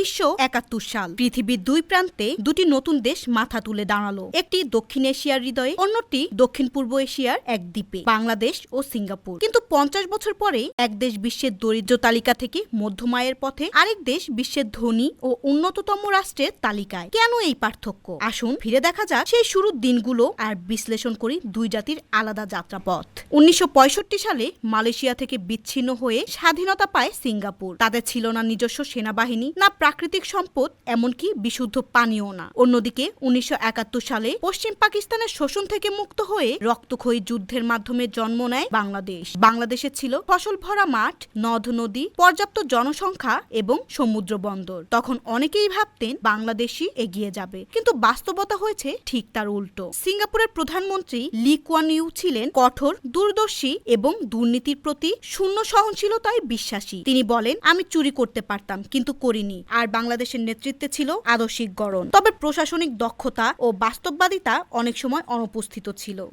উনিশশো সাল পৃথিবীর দুই প্রান্তে দুটি নতুন দেশ মাথা তুলে দাঁড়াল। একটি দক্ষিণ এশিয়ার হৃদয়ে, অন্যটি দক্ষিণ পূর্ব এশিয়ার এক দ্বীপে, বাংলাদেশ ও সিঙ্গাপুর। কিন্তু পঞ্চাশ বছর পরে এক দেশ বিশ্বের দরিদ্র তালিকা থেকে মধ্যমায়ের পথে আরেক দেশ বিশ্বের ধনী ও উন্নততম রাষ্ট্রের তালিকায়। কেন এই পার্থক্য? আসুন ফিরে দেখা যাক সেই শুরুর দিনগুলো আর বিশ্লেষণ করি দুই জাতির আলাদা যাত্রাপথ। উনিশশো পঁয়ষট্টি সালে মালয়েশিয়া থেকে বিচ্ছিন্ন হয়ে স্বাধীনতা পায় সিঙ্গাপুর। তাদের ছিল না নিজস্ব সেনাবাহিনী, না প্রাকৃতিক সম্পদ, এমনকি বিশুদ্ধ পানীয় না। অন্যদিকে, উনিশশো সালে পশ্চিম পাকিস্তানের শোষণ থেকে মুক্ত হয়ে রক্তক্ষয়ী যুদ্ধের মাধ্যমে জন্ম নেয় বাংলাদেশ। বাংলাদেশে ছিল ফসল ভরা মাঠ, নদ নদী, পর্যাপ্ত জনসংখ্যা এবং সমুদ্র বন্দর। তখন অনেকেই ভাবতেন বাংলাদেশই এগিয়ে যাবে, কিন্তু বাস্তবতা হয়েছে ঠিক তার উল্টো। সিঙ্গাপুরের প্রধানমন্ত্রী লি কুয়ান ইউ ছিলেন কঠোর, দূরদর্শী এবং দুর্নীতির প্রতি শূন্য সহনশীলতায় বিশ্বাসী। তিনি বলেন, আমি চুরি করতে পারতাম, কিন্তু করিনি। আর বাংলাদেশের নেতৃত্বে ছিল আদর্শিক গড়ন। তবে প্রশাসনিক দক্ষতা ও বাস্তববাদিতা অনেক সময় অনুপস্থিত ছিল।